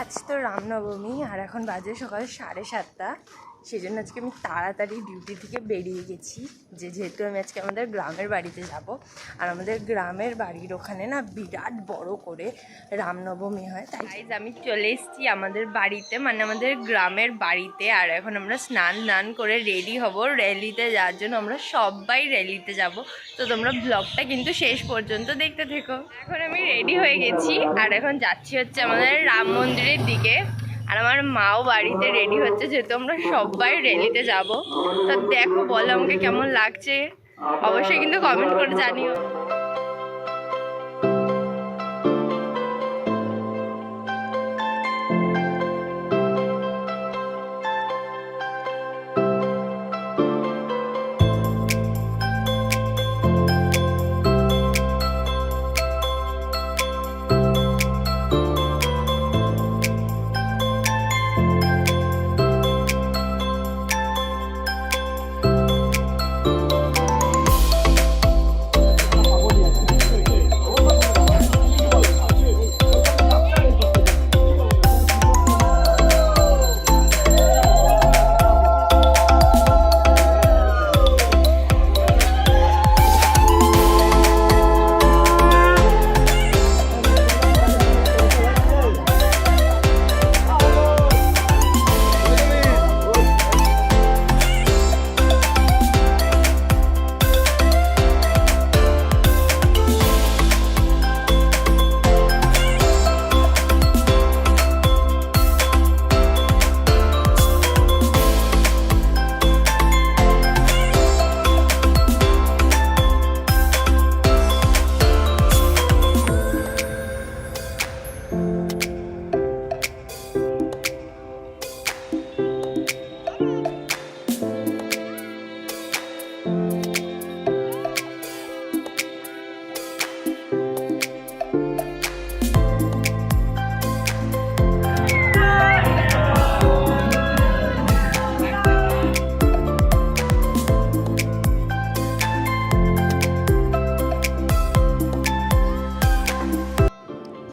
আজ তো রামনবমী আর এখন বাজে সকাল সাড়ে সাতটা। সেই জন্য আজকে আমি তাড়াতাড়ি ডিউটি থেকে বেরিয়ে গেছি। যে যেহেতু আমি আজকে আমাদের গ্রামের বাড়িতে যাব, আর আমাদের গ্রামের বাড়ির ওখানে না বিরাট বড় করে রামনবমী হয়, তাই আমি চলে এসেছি আমাদের বাড়িতে মানে আমাদের গ্রামের বাড়িতে, আর এখন আমরা স্নান দান করে রেডি হব র্যালিতে যাওয়ার জন্য আমরা সবাই র্যালিতে যাব। তো তোমরা ব্লগটা কিন্তু শেষ পর্যন্ত দেখতে থেকো। এখন আমি রেডি হয়ে গেছি, আর এখন যাচ্ছি হচ্ছে আমাদের রাম মন্দিরের দিকে। আর আমার মাও বাড়িতে রেডি হচ্ছে যেহেতু আমরা সবাই রেলিতে যাব। তো দেখো বলো আমাকে কেমন লাগছে? অবশ্যই কিন্তু কমেন্ট করে জানিও।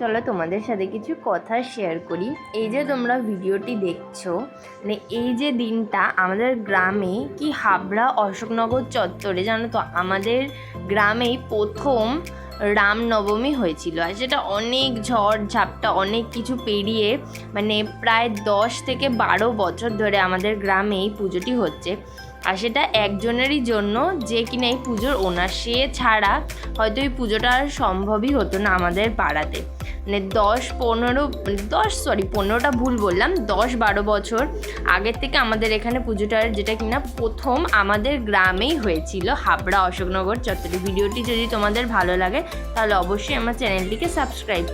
চলো তোমাদের সাথে কিছু কথা শেয়ার করি। এই যে তোমরা ভিডিওটি দেখছ মানে এই যে দিনটা আমাদের গ্রামে কি হাবড়া অশোকনগর চত্বরে জানো তো? আমাদের গ্রামেই প্রথম রামনবমী হয়েছিল। আর সেটা অনেক ঝড় ঝাপটা, অনেক কিছু পেরিয়ে মানে প্রায় দশ থেকে বারো বছর ধরে আমাদের গ্রামে এই পুজোটি হচ্ছে। আর সেটা একজনেরই জন্য যে কিনা এই পুজোর ওনার, সে ছাড়া হয়তো এই পুজোটা আর সম্ভবই হতো না আমাদের পাড়াতে। মানে দশ পনেরো মানে দশ সরি পনেরোটা ভুল বললাম, দশ বারো বছর আগের থেকে আমাদের এখানে পুজোটার যেটা কিনা প্রথম আমাদের গ্রামেই হয়েছিল, হাবড়া অশোকনগর চত্বরে। ভিডিওটি যদি তোমাদের ভালো লাগে, তাহলে অবশ্যই আমার চ্যানেলটিকে সাবস্ক্রাইব